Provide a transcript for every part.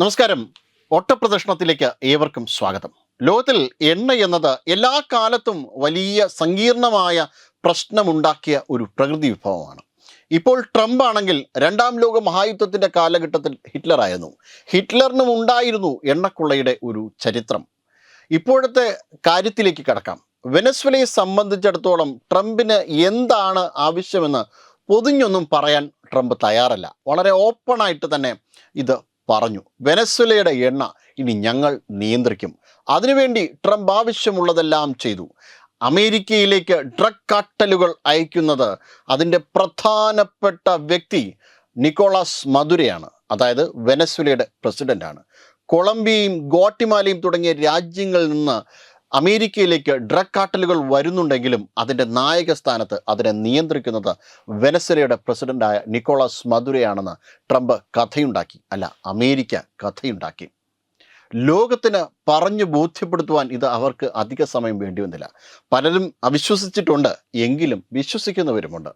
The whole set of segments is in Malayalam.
നമസ്കാരം. ഓട്ടപ്രദർശനത്തിലേക്ക് ഏവർക്കും സ്വാഗതം. ലോകത്തിൽ എണ്ണ എന്നത് എല്ലാ കാലത്തും വലിയ സങ്കീർണമായ പ്രശ്നമുണ്ടാക്കിയ ഒരു പ്രകൃതി വിഭവമാണ്. ഇപ്പോൾ ട്രംപ് ആണെങ്കിൽ രണ്ടാം ലോക മഹായുദ്ധത്തിന്റെ കാലഘട്ടത്തിൽ ഹിറ്റ്ലറായിരുന്നു ഹിറ്റ്ലറിനും ഉണ്ടായിരുന്നു എണ്ണക്കൊള്ളയുടെ ഒരു ചരിത്രം. ഇപ്പോഴത്തെ കാര്യത്തിലേക്ക് കടക്കാം. വെനസ്വലയെ സംബന്ധിച്ചിടത്തോളം ട്രംപിന് എന്താണ് ആവശ്യമെന്ന് പൊതിഞ്ഞൊന്നും പറയാൻ ട്രംപ് തയ്യാറല്ല. വളരെ ഓപ്പണായിട്ട് തന്നെ ഇത് പറഞ്ഞു. വെനസ്വലയുടെ എണ്ണ ഇനി ഞങ്ങൾ നിയന്ത്രിക്കും. അതിനുവേണ്ടി ട്രംപ് ആവശ്യമുള്ളതെല്ലാം ചെയ്തു. അമേരിക്കയിലേക്ക് ഡ്രഗ് കാട്ടലുകൾ അയക്കുന്നത് അതിന്റെ പ്രധാനപ്പെട്ട വ്യക്തി നിക്കോളാസ് മധുരയാണ് അതായത് വെനസ്വലയുടെ പ്രസിഡന്റാണ് കൊളംബിയയും ഗോട്ടിമാലയും തുടങ്ങിയ രാജ്യങ്ങളിൽ നിന്ന് അമേരിക്കയിലേക്ക് ഡ്രഗ് കാട്ടലുകൾ വരുന്നുണ്ടെങ്കിലും അതിന്റെ നായക സ്ഥാനത്ത് അതിനെ നിയന്ത്രിക്കുന്നത് വെനസ്വലയുടെ പ്രസിഡന്റായ നിക്കോളാസ് മധുരയാണെന്ന് ട്രംപ് കഥയുണ്ടാക്കി. അല്ല അമേരിക്ക കഥയുണ്ടാക്കി. ലോകത്തിന് പറഞ്ഞു ബോധ്യപ്പെടുത്തുവാൻ ഇത് അവർക്ക് അധിക സമയം വേണ്ടി വന്നില്ല. പലരും അവിശ്വസിച്ചിട്ടുണ്ട് എങ്കിലും വിശ്വസിക്കുന്നവരുമുണ്ട്.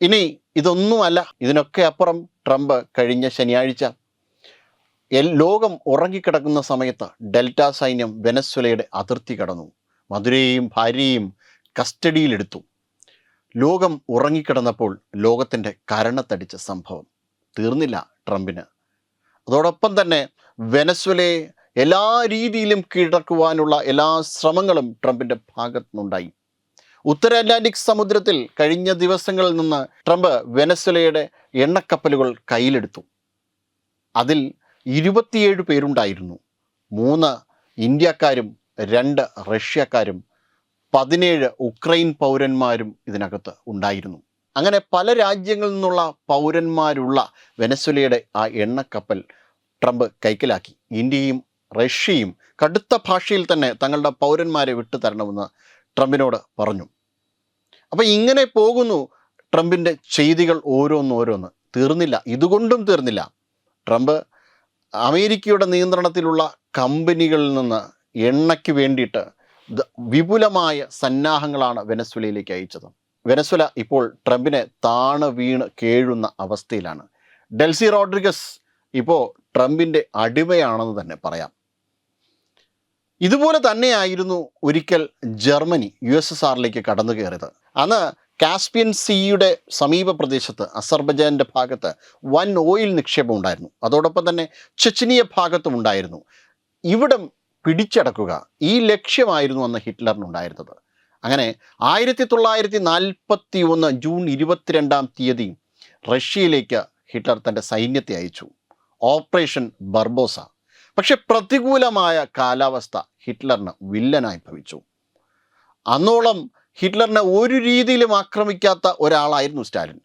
ഇനി ഇതൊന്നുമല്ല ഇതിനൊക്കെ അപ്പുറം ട്രംപ് കഴിഞ്ഞ ശനിയാഴ്ച ലോകം ഉറങ്ങിക്കിടക്കുന്ന സമയത്ത് ഡെൽറ്റ സൈന്യം വെനസ്വലയുടെ അതിർത്തി കടന്നു. മധുരയെയും ഭാര്യയെയും കസ്റ്റഡിയിലെടുത്തു. ലോകം ഉറങ്ങിക്കിടന്നപ്പോൾ ലോകത്തിന്റെ കരണത്തടിച്ച സംഭവം തീർന്നില്ല ട്രംപിന്. അതോടൊപ്പം തന്നെ വെനസ്വലയെ എല്ലാ രീതിയിലും കീഴടക്കുവാനുള്ള എല്ലാ ശ്രമങ്ങളും ട്രംപിന്റെ ഭാഗത്തു നിന്നുണ്ടായി ഉത്തര അറ്റ്ലാന്റിക് സമുദ്രത്തിൽ കഴിഞ്ഞ ദിവസങ്ങളിൽ നിന്ന് ട്രംപ് വെനസ്വലയുടെ എണ്ണക്കപ്പലുകൾ കയ്യിലെടുത്തു. അതിൽ ഇരുപത്തിയേഴ് പേരുണ്ടായിരുന്നു. മൂന്ന് ഇന്ത്യക്കാരും രണ്ട് റഷ്യക്കാരും പതിനേഴ് ഉക്രൈൻ പൗരന്മാരും ഇതിനകത്ത് ഉണ്ടായിരുന്നു. അങ്ങനെ പല രാജ്യങ്ങളിൽ നിന്നുള്ള പൗരന്മാരുള്ള വെനസ്വലയുടെ ആ എണ്ണക്കപ്പൽ ട്രംപ് കൈക്കലാക്കി. ഇന്ത്യയും റഷ്യയും കടുത്ത ഭാഷയിൽ തന്നെ തങ്ങളുടെ പൗരന്മാരെ വിട്ടു തരണമെന്ന് ട്രംപിനോട് പറഞ്ഞു. അപ്പോൾ ഇങ്ങനെ പോകുന്നു ട്രംപിന്റെ ചെയ്തികൾ ഓരോന്നോരോന്ന് തീർന്നില്ല. ഇതുകൊണ്ടും തീർന്നില്ല. ട്രംപ് അമേരിക്കയുടെ നിയന്ത്രണത്തിലുള്ള കമ്പനികളിൽ നിന്ന് എണ്ണയ്ക്ക് വേണ്ടിയിട്ട് വിപുലമായ സന്നാഹങ്ങളാണ് വെനസ്വലയിലേക്ക് അയച്ചത്. വെനസ്വല ഇപ്പോൾ ട്രംപിനെ താണ് വീണ് കേഴുന്ന അവസ്ഥയിലാണ്. ഡെൽസി റോഡ്രിഗസ് ഇപ്പോൾ ട്രംപിന്റെ അടിമയാണെന്ന് തന്നെ പറയാം. ഇതുപോലെ തന്നെയായിരുന്നു ഒരിക്കൽ ജർമ്മനി യു എസ് എസ് ആറിലേക്ക് കടന്നു കയറിയത് അന്ന് കാസ്പിയൻ സീയുടെ സമീപ പ്രദേശത്ത് അസർബജാന്റെ ഭാഗത്ത് വൻ ഓയിൽ നിക്ഷേപം ഉണ്ടായിരുന്നു അതോടൊപ്പം തന്നെ ചെച്ചിനിയ ഭാഗത്തും ഉണ്ടായിരുന്നു. ഇവിടം പിടിച്ചടക്കുക ഈ ലക്ഷ്യമായിരുന്നു അന്ന് ഹിറ്റ്ലറിനുണ്ടായിരുന്നത്. അങ്ങനെ ആയിരത്തി തൊള്ളായിരത്തി നാൽപ്പത്തി ഒന്ന് ജൂൺ ഇരുപത്തിരണ്ടാം തീയതി റഷ്യയിലേക്ക് ഹിറ്റ്ലർ തന്റെ സൈന്യത്തെ അയച്ചു. Operation Barbarossa. പക്ഷെ പ്രതികൂലമായ കാലാവസ്ഥ ഹിറ്റ്ലറിന് വില്ലനായി ഭവിച്ചു. അന്നോളം ഹിറ്റ്ലറിനെ ഒരു രീതിയിലും ആക്രമിക്കാത്ത ഒരാളായിരുന്നു സ്റ്റാലിൻ.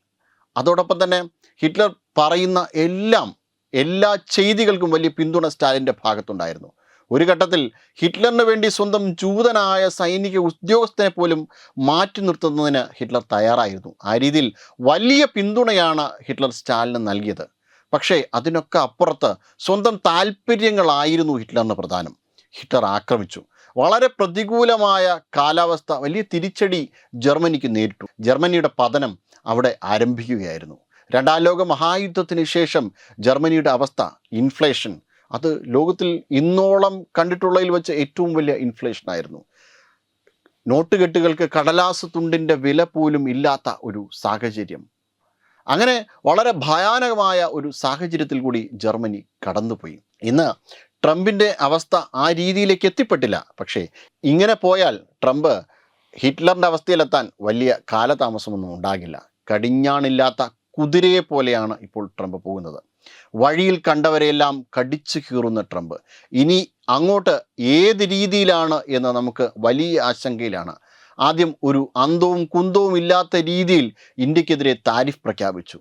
അതോടൊപ്പം തന്നെ ഹിറ്റ്ലർ പറയുന്ന എല്ലാം എല്ലാ ചെയ്തികൾക്കും വലിയ പിന്തുണ സ്റ്റാലിന്റെ ഭാഗത്തുണ്ടായിരുന്നു. ഒരു ഘട്ടത്തിൽ ഹിറ്റ്ലറിന് വേണ്ടി സ്വന്തം ജൂതനായ സൈനിക ഉദ്യോഗസ്ഥനെ പോലും മാറ്റി നിർത്തുന്നതിന് ഹിറ്റ്ലർ തയ്യാറായിരുന്നു. ആ രീതിയിൽ വലിയ പിന്തുണയാണ് ഹിറ്റ്ലർ സ്റ്റാലിന് നൽകിയത്. പക്ഷേ അതിനൊക്കെ അപ്പുറത്ത് സ്വന്തം താല്പര്യങ്ങളായിരുന്നു ഹിറ്റ്ലറിന് പ്രധാനം. ഹിറ്റ്ലർ ആക്രമിച്ചു. വളരെ പ്രതികൂലമായ കാലാവസ്ഥ വലിയ തിരിച്ചടി ജർമ്മനിക്ക് നേരിട്ടു. ജർമ്മനിയുടെ പതനം അവിടെ ആരംഭിക്കുകയായിരുന്നു. രണ്ടാം ലോക മഹായുദ്ധത്തിന് ശേഷം ജർമ്മനിയുടെ അവസ്ഥ ഇൻഫ്ലേഷൻ അത് ലോകത്തിൽ ഇന്നോളം കണ്ടിട്ടുള്ളതിൽ വെച്ച് ഏറ്റവും വലിയ ഇൻഫ്ലേഷൻ ആയിരുന്നു. നോട്ടുകെട്ടുകൾക്ക് കടലാസ് തുണ്ടിന്റെ വില പോലും ഇല്ലാത്ത ഒരു സാഹചര്യം. അങ്ങനെ വളരെ ഭയാനകമായ ഒരു സാഹചര്യത്തിൽ കൂടി ജർമ്മനി കടന്നുപോയി. ഇന്ന് ട്രംപിന്റെ അവസ്ഥ ആ രീതിയിലേക്ക് എത്തിപ്പെട്ടില്ല. പക്ഷേ ഇങ്ങനെ പോയാൽ ട്രംപ് ഹിറ്റ്ലറിന്റെ അവസ്ഥയിലെത്താൻ വലിയ കാലതാമസമൊന്നും ഉണ്ടാകില്ല. കടിഞ്ഞാണില്ലാത്ത കുതിരയെ പോലെയാണ് ഇപ്പോൾ ട്രംപ് പോകുന്നത്. വഴിയിൽ കണ്ടവരെയെല്ലാം കടിച്ചു കീറുന്ന ട്രംപ്. ഇനി അങ്ങോട്ട് ഏത് രീതിയിലാണ് എന്ന് നമുക്ക് വലിയ ആശങ്കയിലാണ്. ആദ്യം ഒരു അന്തവും കുന്തവും ഇല്ലാത്ത രീതിയിൽ ഇന്ത്യക്കെതിരെ താരിഫ് പ്രഖ്യാപിച്ചു.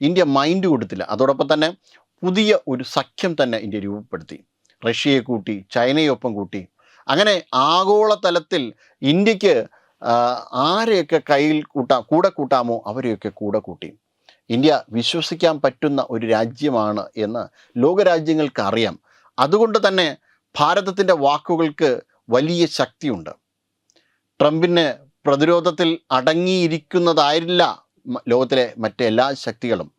ഇന്ത്യ മൈൻഡ് കൊടുത്തില്ല. അതോടൊപ്പം തന്നെ പുതിയ ഒരു സഖ്യം തന്നെ ഇന്ത്യ രൂപപ്പെടുത്തി. റഷ്യയെ കൂട്ടി ചൈനയൊപ്പം കൂട്ടി. അങ്ങനെ ആഗോളതലത്തിൽ ഇന്ത്യയ്ക്ക് ആരെയൊക്കെ കയ്യിൽ കൂട്ടാ കൂടെ കൂട്ടാമോ? അവരെയൊക്കെ കൂടെ കൂട്ടി. ഇന്ത്യ വിശ്വസിക്കാൻ പറ്റുന്ന ഒരു രാജ്യമാണ് എന്ന് ലോകരാജ്യങ്ങൾക്ക് അറിയാം അതുകൊണ്ട് തന്നെ ഭാരതത്തിന്റെ വാക്കുകൾക്ക് വലിയ ശക്തിയുണ്ട്. ട്രംപിന് പ്രതിരോധത്തിൽ അടങ്ങിയിരിക്കുന്നതായില്ല മ- ലോകത്തിലെ മറ്റെല്ലാ ശക്തികളും.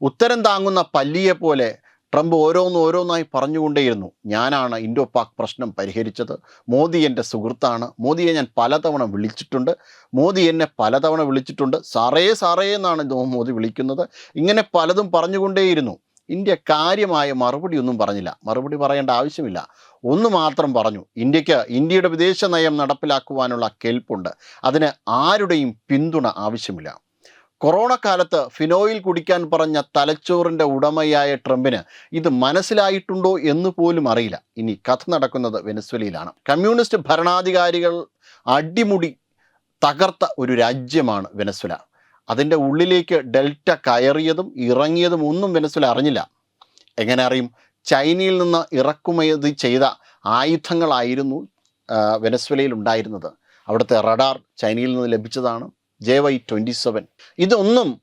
ഉത്തരം താങ്ങുന്ന പല്ലിയെ പോലെ ട്രംപ് ഓരോന്ന് ഓരോന്നായി പറഞ്ഞുകൊണ്ടേയിരുന്നു. ഞാനാണ് ഇൻഡോ പാക് പ്രശ്നം പരിഹരിച്ചത്. മോദി എന്റെ സുഹൃത്താണ്. മോദിയെ ഞാൻ പലതവണ വിളിച്ചിട്ടുണ്ട്. മോദി എന്നെ പലതവണ വിളിച്ചിട്ടുണ്ട്. സാറേ സാറേ എന്നാണ് മോദി വിളിക്കുന്നത്. ഇങ്ങനെ പലതും പറഞ്ഞുകൊണ്ടേയിരുന്നു. ഇന്ത്യ കാര്യമായ മറുപടി ഒന്നും പറഞ്ഞില്ല. മറുപടി പറയേണ്ട ആവശ്യമില്ല. ഒന്ന് മാത്രം പറഞ്ഞു. ഇന്ത്യയ്ക്ക് ഇന്ത്യയുടെ വിദേശ നയം നടപ്പിലാക്കുവാനുള്ള കെൽപ്പുണ്ട്. അതിന് ആരുടെയും പിന്തുണ ആവശ്യമില്ല. കൊറോണ കാലത്ത് ഫിനോയിൽ കുടിക്കാൻ പറഞ്ഞ തലച്ചോറിന്റെ ഉടമയായ ട്രംപിന് ഇത് മനസ്സിലായിട്ടുണ്ടോ എന്ന് പോലും അറിയില്ല. ഇനി കഥ നടക്കുന്നത് വെനസ്വലയിലാണ്. കമ്മ്യൂണിസ്റ്റ് ഭരണാധികാരികൾ അടിമുടി തകർത്ത ഒരു രാജ്യമാണ് വെനസ്വല. അതിന്റെ ഉള്ളിലേക്ക് ഡെൽറ്റ കയറിയതും ഇറങ്ങിയതും ഒന്നും വെനസ്വല അറിഞ്ഞില്ല. എങ്ങനെ അറിയും? ചൈനയിൽ നിന്ന് ഇറക്കുമതി ചെയ്ത ആയുധങ്ങളായിരുന്നു വെനസ്വലയിൽ ഉണ്ടായിരുന്നത്. അവിടുത്തെ റഡാർ ചൈനയിൽ നിന്ന് ലഭിച്ചതാണ്. ജെ വൈ ട്വന്റി സെവൻ ഇതൊന്നും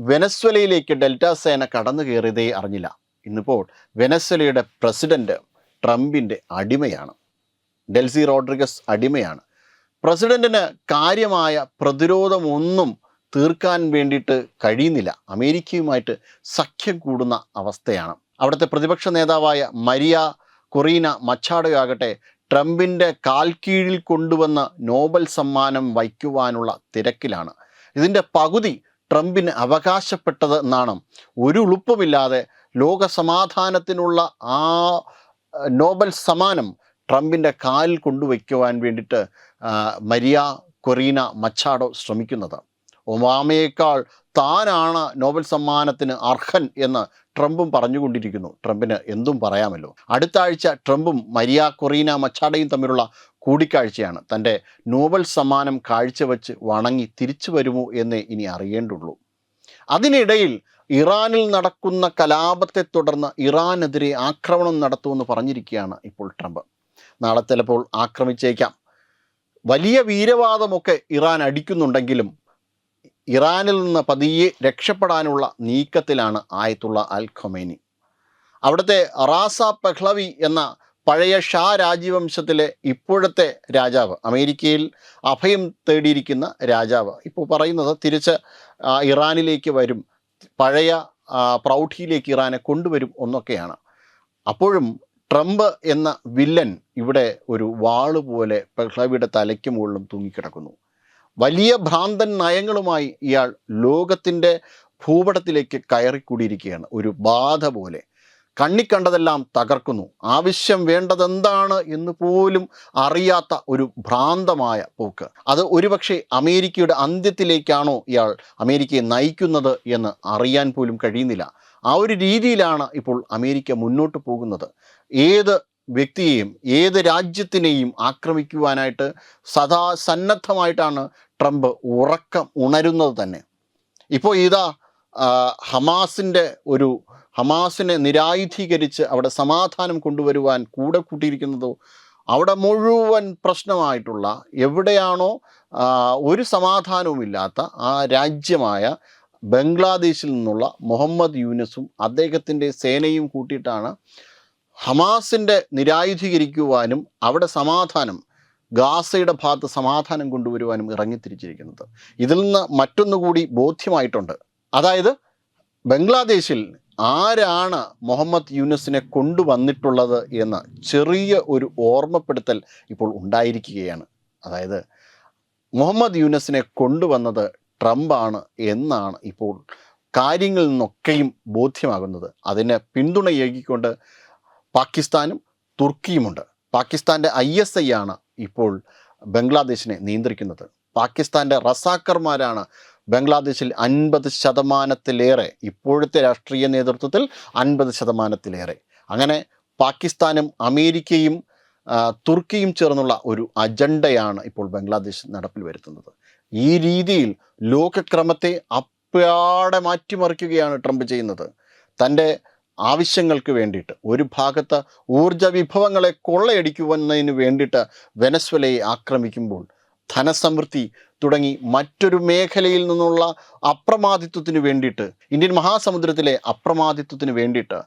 വെനസ്വലയിലേക്ക് ഡെൽറ്റ സേന കടന്നു കയറിയതേ അറിഞ്ഞില്ല. ഇന്നിപ്പോൾ വെനസ്വലയുടെ പ്രസിഡന്റ് ട്രംപിന്റെ അടിമയാണ്. ഡെൽസി റോഡ്രിഗസ് അടിമയാണ്. പ്രസിഡന്റിന് കാര്യമായ പ്രതിരോധമൊന്നും തീർക്കാൻ വേണ്ടിയിട്ട് കഴിയുന്നില്ല. അമേരിക്കയുമായിട്ട് സഖ്യം കൂടുന്ന അവസ്ഥയാണ്. അവിടുത്തെ പ്രതിപക്ഷ നേതാവായ മരിയ കൊറീന മച്ചാഡോയാകട്ടെ ട്രംപിന്റെ കാൽക്കീഴിൽ കൊണ്ടുവന്ന നോബൽ സമ്മാനം വയ്ക്കുവാനുള്ള തിരക്കിലാണ്. ഇതിന്റെ പകുതി ട്രംപിന് അവകാശപ്പെട്ടത് എന്നാണ്. ഒരു ഉളുപ്പുമില്ലാതെ ലോക സമാധാനത്തിനുള്ള ആ നോബൽ സമ്മാനം ട്രംപിന്റെ കാലിൽ കൊണ്ടുവയ്ക്കുവാൻ വേണ്ടിയിട്ട് മരിയ കൊറീന മച്ചാഡോ ശ്രമിക്കുന്നത്. ഒബാമയേക്കാൾ താനാണ് നോബൽ സമ്മാനത്തിന് അർഹൻ എന്ന് ട്രംപും പറഞ്ഞുകൊണ്ടിരിക്കുന്നു. ട്രംപിന് എന്തും പറയാമല്ലോ. അടുത്ത ആഴ്ച ട്രംപും മരിയ കൊറീന മച്ചാഡയും തമ്മിലുള്ള കൂടിക്കാഴ്ചയാണ്. തന്റെ നോബൽ സമ്മാനം കാഴ്ചവെച്ച് വണങ്ങി തിരിച്ചു വരുമോ എന്ന് ഇനി അറിയേണ്ടുള്ളൂ. അതിനിടയിൽ ഇറാനിൽ നടക്കുന്ന കലാപത്തെ തുടർന്ന് ഇറാനെതിരെ ആക്രമണം നടത്തുമെന്ന് പറഞ്ഞിരിക്കുകയാണ് ഇപ്പോൾ ട്രംപ്. നാളെ ചിലപ്പോൾ ആക്രമിച്ചേക്കാം. വലിയ വീരവാദമൊക്കെ ഇറാൻ അടിക്കുന്നുണ്ടെങ്കിലും ഇറാനിൽ നിന്ന് പതിയെ രക്ഷപ്പെടാനുള്ള നീക്കത്തിലാണ് ആയത്തുള്ള അൽ ഖൊമേനി. അവിടുത്തെ റാസ പെഹ്ലവി എന്ന പഴയ ഷാ രാജവംശത്തിലെ ഇപ്പോഴത്തെ രാജാവ് അമേരിക്കയിൽ അഭയം തേടിയിരിക്കുന്ന രാജാവ്. ഇപ്പോൾ പറയുന്നത് തിരിച്ച് ഇറാനിലേക്ക് വരും പഴയ പ്രൗഢിയിലേക്ക് ഇറാനെ കൊണ്ടുവരും എന്നൊക്കെയാണ്. അപ്പോഴും ട്രംപ് എന്ന വില്ലൻ ഇവിടെ ഒരു വാൾ പോലെ പെഹ്ലവിയുടെ തലയ്ക്ക് മുകളിലും തൂങ്ങിക്കിടക്കുന്നു. വലിയ ഭ്രാന്തൻ നയങ്ങളുമായി ഇയാൾ ലോകത്തിന്റെ ഭൂപടത്തിലേക്ക് കയറിക്കൂടിയിരിക്കുകയാണ്. ഒരു ബാധ പോലെ. കണ്ണിക്കണ്ടതെല്ലാം തകർക്കുന്നു. ആവശ്യം വേണ്ടതെന്താണ് എന്ന് പോലും അറിയാത്ത ഒരു ഭ്രാന്തമായ പോക്ക്. അത് ഒരുപക്ഷെ അമേരിക്കയുടെ അന്ത്യത്തിലേക്കാണോ ഇയാൾ അമേരിക്കയെ നയിക്കുന്നത് എന്ന് അറിയാൻ പോലും കഴിയുന്നില്ല. ആ ഒരു രീതിയിലാണ് ഇപ്പോൾ അമേരിക്ക മുന്നോട്ട് പോകുന്നത്. ഏത് വ്യക്തിയെയും ഏത് രാജ്യത്തിനെയും ആക്രമിക്കുവാനായിട്ട് സദാ സന്നദ്ധമായിട്ടാണ് ട്രംപ് ഉറക്കം ഉണരുന്നത് തന്നെ. ഇപ്പോൾ ഇതാ ഹമാസിന്റെ ഒരു ഹമാസിനെ നിരായുധീകരിച്ച് അവിടെ സമാധാനം കൊണ്ടുവരുവാൻ കൂടെ കൂട്ടിയിരിക്കുന്നതോ അവിടെ മുഴുവൻ പ്രശ്നമായിട്ടുള്ള എവിടെയാണോ ഒരു സമാധാനവുമില്ലാത്ത ആ രാജ്യമായ ബംഗ്ലാദേശിൽ നിന്നുള്ള മുഹമ്മദ് യൂനസും അദ്ദേഹത്തിന്റെ സേനയും കൂട്ടിയിട്ടാണ് ഹമാസിന്റെ നിരായുധീകരിക്കുവാനും അവിടെ സമാധാനം ഗാസയുടെ ഭാഗത്ത് സമാധാനം കൊണ്ടുവരുവാനും ഇറങ്ങിത്തിരിച്ചിരിക്കുന്നത്. ഇതിൽ നിന്ന് മറ്റൊന്നുകൂടി ബോധ്യമായിട്ടുണ്ട്. അതായത് ബംഗ്ലാദേശിൽ ആരാണ് മുഹമ്മദ് യൂനസിനെ കൊണ്ടുവന്നിട്ടുള്ളത് എന്ന് ചെറിയ ഒരു ഓർമ്മപ്പെടുത്തൽ ഇപ്പോൾ ഉണ്ടായിരിക്കുകയാണ്. അതായത് മുഹമ്മദ് യൂനസിനെ കൊണ്ടുവന്നത് ട്രംപാണ് എന്നാണ് ഇപ്പോൾ കാര്യങ്ങളിൽ നിന്നൊക്കെയും ബോധ്യമാകുന്നത്. അതിനെ പിന്തുണയേകിക്കൊണ്ട് പാകിസ്ഥാനും തുർക്കിയുമുണ്ട്. പാകിസ്ഥാന്റെ ഐ എസ് ഐ ആണ് ഇപ്പോൾ ബംഗ്ലാദേശിനെ നിയന്ത്രിക്കുന്നത്. പാകിസ്ഥാന്റെ റസാക്കർമാരാണ് ബംഗ്ലാദേശിൽ അൻപത് ശതമാനത്തിലേറെ ഇപ്പോഴത്തെ രാഷ്ട്രീയ നേതൃത്വത്തിൽ അൻപത് ശതമാനത്തിലേറെ. അങ്ങനെ പാകിസ്ഥാനും അമേരിക്കയും തുർക്കിയും ചേർന്നുള്ള ഒരു അജണ്ടയാണ് ഇപ്പോൾ ബംഗ്ലാദേശ് നടപ്പിൽ വരുത്തുന്നത്. ഈ രീതിയിൽ ലോകക്രമത്തെ അപ്പാടെ മാറ്റിമറിക്കുകയാണ് ട്രംപ് ചെയ്യുന്നത്. തന്റെ ആവശ്യങ്ങൾക്ക് വേണ്ടിയിട്ട്. ഒരു ഭാഗത്ത് ഊർജ വിഭവങ്ങളെ കൊള്ളയടിക്കുവന്നതിന് വേണ്ടിയിട്ട് വെനസ്വലയെ ആക്രമിക്കുമ്പോൾ ധനസമൃദ്ധി തുടങ്ങി മറ്റൊരു മേഖലയിൽ നിന്നുള്ള അപ്രമാദിത്വത്തിന് വേണ്ടിയിട്ട് ഇന്ത്യൻ മഹാസമുദ്രത്തിലെ അപ്രമാദിത്വത്തിന് വേണ്ടിയിട്ട്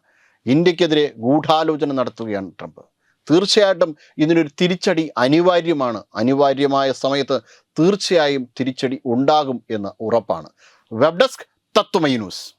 ഇന്ത്യക്കെതിരെ ഗൂഢാലോചന നടത്തുകയാണ് ട്രംപ്. തീർച്ചയായിട്ടും ഇതിനൊരു തിരിച്ചടി അനിവാര്യമാണ്. അനിവാര്യമായ സമയത്ത് തീർച്ചയായും തിരിച്ചടി ഉണ്ടാകും എന്ന് ഉറപ്പാണ്. Web desk Tatwamayi news.